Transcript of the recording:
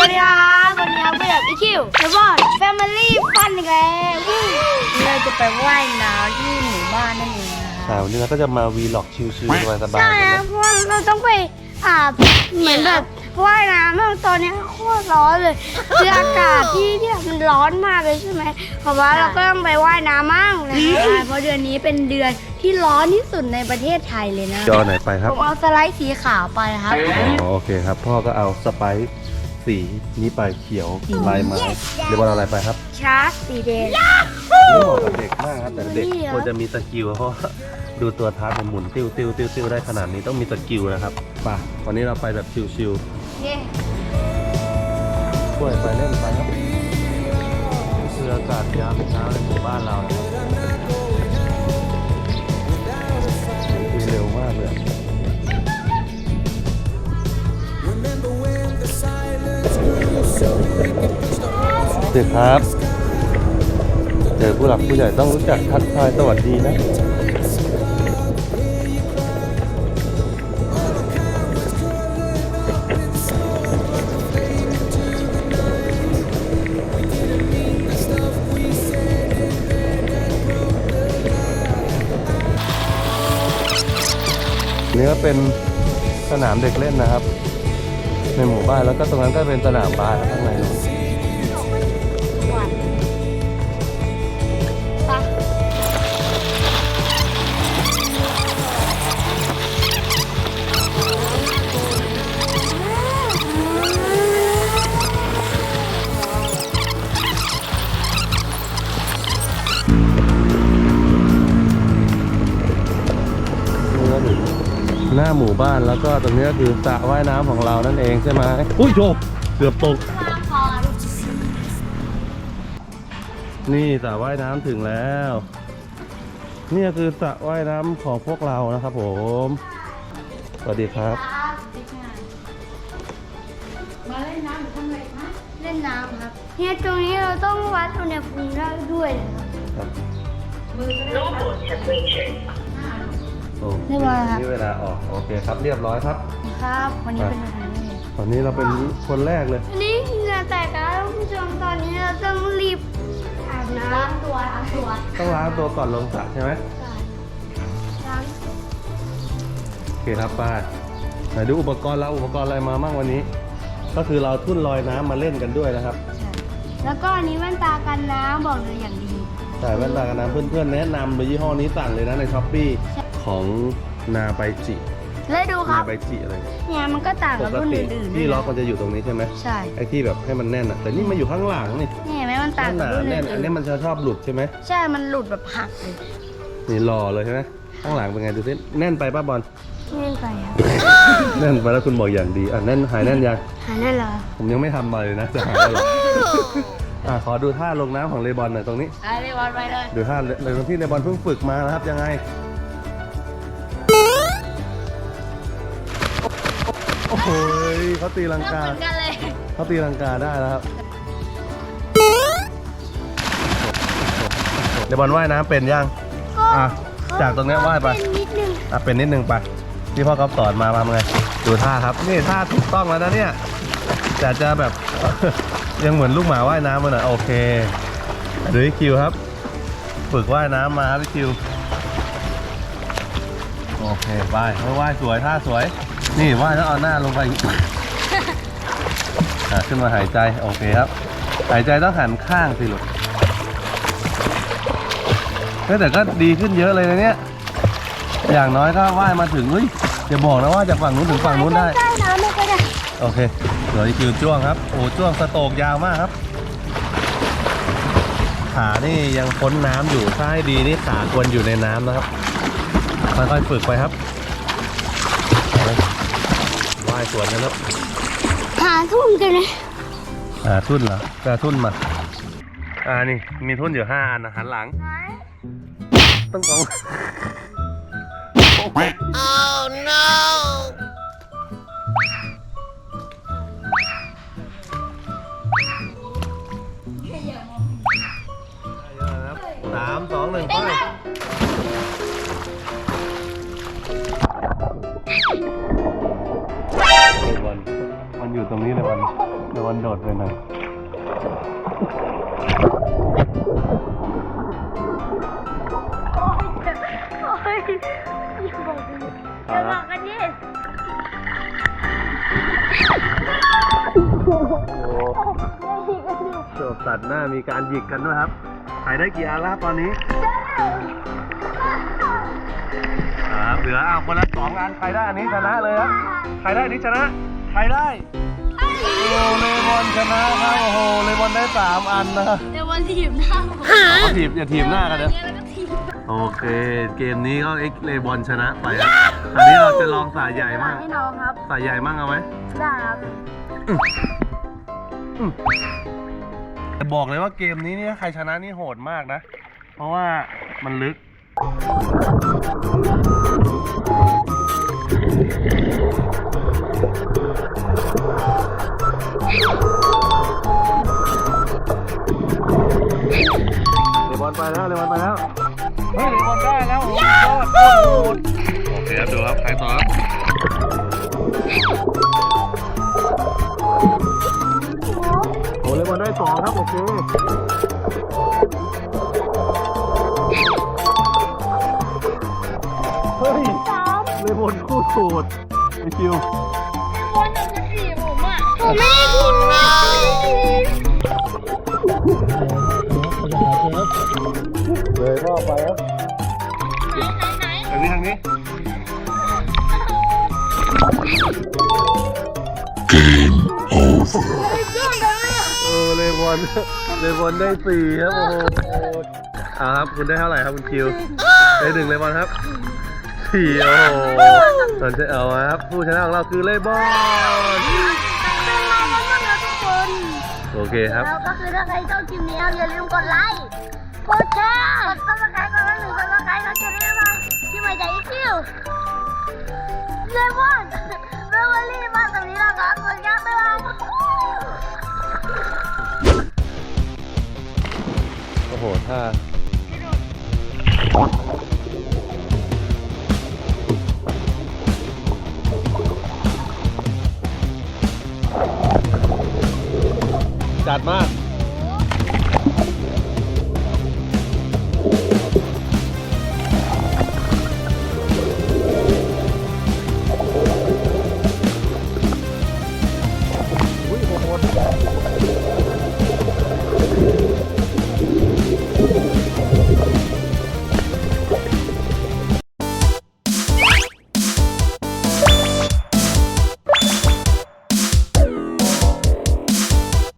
วัสดีครับวันนี้ครับเพื่อนอีคิวแล้วก็แฟมิลี่ฟันอีกแล้วเราจะไปว่ายน้ำที่หมู่บ้านนั่นเองนะคอ่ารับวันนี้เราก็จะมาวีล็อกชิลๆสบายๆใช่กันะนะเพราะว่าเราต้องไปอาบเหมือนแบบว่ายน้ำแล้วตอนนี้โคตรร้อนเลยคืออากาศที่ที่แบบมันร้อนมากเลยใช่ไหมเพราะว่าเราก็ต้องไปว่ายน้ำมั่งนะคะเพราะเดือนนี้เป็นเดือนที่ร้อนที่สุดในประเทศไทยเลยนะจอไหนไปครับผมเอาสไลด์สีขาวไปครับอ๋อโอเคครับ พ่อก็เอาสไปซ์ สีนี้ไปเขียวลายไม้เดี๋ยววันเอาอะไรไปครับชาร์จสีแดงนี่เหมาะกับเด็กมากครับแต่เด็กนี่เหรอควรจะมีสกิลเพราะว่าดูตัวท้ามันหมุนติ้วติ้วติ้วติ้วได้ขนาดนี้ต้องมีสกิลนะครับป่ะวันนี้เราไปแบบชิลเย้ๆช่วยไปเล่นไปครับคืออากาศยามเช้าในหมู่บ้านเรา เด็กครับ เจอผู้หลักผู้ใหญ่ต้องรู้จักทักทายสวัสดีนะนี่ก็เป็นสนามเด็กเล่นนะครับ ในหมู่บ้านแล้วก็ตรงนั้นก็เป็นสนามบาสข้างใน หน้าหมู่บ้านแล้วก็ตรงนี้ก็คือสระว่ายน้ำของเรานั่นเองใช่ไหมอุ้ยโจเกือบตกพอนนี่สระว่ายน้ำถึงแล้ว นี่ก็คือสระว่ายน้ำของพวกเรานะครับผม สวัสดีครับ มาเล่นน้ำหรือทำอะไรคะเล่นน้ำครับเนี่ยตรงนี้เราต้องวัดอุณหภูมิได้ด้วยนะครับ โอ้เรียบร้อยครับ นี่เวลาออกโอเคครับเรียบร้อยครับ ครับ วันนี้เป็นวันนี้ ตอนนี้เราเป็นคนแรกเลยอันนี้เหงื่อแตกแล้วคุณผู้ชมตอนนี้เราต้องรีบอาบน้ำล้างตัวล้างตัวต้องล้างตัวก่อนลงสระใช่ไหมล้างโอเคครับป้าไหนดูอุปกรณ์เราอุปกรณ์อะไรมาบ้างวันนี้ ก็คือเราทุ่นลอยน้ำมาเล่นกันด้วยนะครับใช่แล้วก็อันนี้แว่นตากันน้ำบอกเลยอย่างดีใส่แว่นตากันน้ำเพื่อนๆแนะนำเลยยี่ห้อนี้สั่งเลยนะในช้อปปี้ ของนาไบจิแล้วดูคนารับไบจิอะไรเนี่ยมันก็ต่างปกับกรุ่นติอื่นๆที่ด้วยล็อกนะมันจะอยู่ตรงนี้ใช่ไหมใช่ไอ้ที่แบบให้มันแน่นอะแต่นี่มาอยู่ข้างหลังนี่นี่เห็นไหมมันต่างหกับนารุ่นแน่นอันนี้อื่นมันจะชอบหลุดใช่ไหมๆใช่มันหลุดแบบหักเลยนี่หล่อเลยใช่ไหมข้างหลังเป็นไงดูสิแน่นไปป้าบอล เล่นไปครับแน่นไปแล้วคุณบอกอย่างดีอะแน่นหายแน่นยังหาแน่นเหรอผมยังไม่ทำมาเลยนะจะหายแล้วเหรออะขอดูท่าลงน้ำของเลบอนหน่อยตรงนี้ไปเลยวันไปเลย ดูท่าเลยตรงที่เลบอนเพิ่งฝึกมานะครับยังไง โอ้โหเขาตีลังเริ่มกาเหมือนกันเลยเขาตีลังกาได้แล้วครับเลบอนว่ายน้ำเป็นยังก็อะ จากตรงเนี้ยว่ายไปเป็นนิดนึงอะเป็นนิดนึงไปที่พ่อเขาสอนมามาไงดูท่าครับ นี่ท่าถูกต้องแล้วนะเนี่ยแต่จะแบบ ยังเหมือนลูกหมาว่ายน้ำมาหน่อยโอเคดูที่คิวครับ ฝึกว่ายน้ำมาครับพี่คิว โอเคไปเฮ้ยว่ายสวยท่าสวย นี่ว่ายแล้วเอาหน้าลงไปอะขึ้นมาหายใจโอเคครับ หายใจต้องหันข้างสิลูกเฮ้ยแต่ก็ดีขึ้นเยอะเลยนะเนี่ย อย่างน้อยก็ว่ายมาถึงเฮ้ยอย่าบอกนะว่าจากฝั่งนู้นถึงฝั่งนู้นได้ ใกล้ๆน้ำไม่ก็ได้ โอเคเดี๋ยวคิวจ้วงครับ โอ้จ้วงสโตกยาวมากครับ ขานี่ยังพ้นน้ำอยู่ถ้าให้ดีนี่ขาควรอยู่ในน้ำนะครับ ค่อยๆฝึกไปครับเอาเลยว่ายสวนกันแล้วหาทุ่มกันเลยอ่าทุ่นเหรอจะทุ่นมา อ่านี่ มีทุ่นอยู่ห้าอันนะหันหลัง ต้องของสามสองหนึ่งไป เลยบอลมันอยู่ตรงนี้เลยบอลโดนโดดไปหน่อยโอ้ยอย่าบอกกันอย่าบอกกันดิโอ้โดดตัดหน้ามีการหยิกกันด้วยครับใครได้กี่อันแล้วครับตอนนี้ครับเหลือเอาคนละสองอันใครได้อันนี้ชนะเลยครับใครได้อันนี้ชนะ ใครได้ โอ้เลบอนชนะครับโอ้โหเลบอนได้สามอันนะเดี๋ยววันถีบหน้าผมเอาถีบอย่าถีบหน้ากันเด้อแล้วก็ถีบโอเค เกมนี้ก็เอ็กเลบอนชนะไปครับอันนี้เราจะลองสายใหญ่มากให้น้องครับสายใหญ่มั่งเอาไหมได้ครับแต่บอกเลยว่าเกมนี้เนี่ยใครชนะนี่โหดมากนะ เพราะว่ามันลึก เลบอนไปแล้วเลบอนไปแล้วเฮ้ยเลบอนได้แล้วโอ้โหยอดโอ้โหโอเคครับดูครับใครต่อครับโอ้เลบอนได้สองครับโอเคเฮ้ยสามเลบอนคู่โหดไอคิว เลยพ่อไปครับไหนไหนทางนี้ทางนี้ไอ้เจ้าเลยอะเออเลบอนเลบอนได้สี่ครับโอ้โหอ่าครับคุณได้เท่าไหร่ครับคุณคิวได้หนึ่งเลบอนครับสี่โอ้โหสนใจเอาครับผู้ชนะของเราคือเลบอนเป็นเราแล้วมั้งนะทุกคนโอเคครับ แล้วก็คือถ้าใครชอบคลิปนี้อย่าลืมกดไลค์ กดแชร์กดซับสไครต์กันและหนึ่งซับสไครต์เราจะได้มาที่ม่จากอีคิวเลมอนเบลเวอรี่มาตรงนี้แล้วครับกดกันไปเลยโอ้โห ถ้าจัดมาก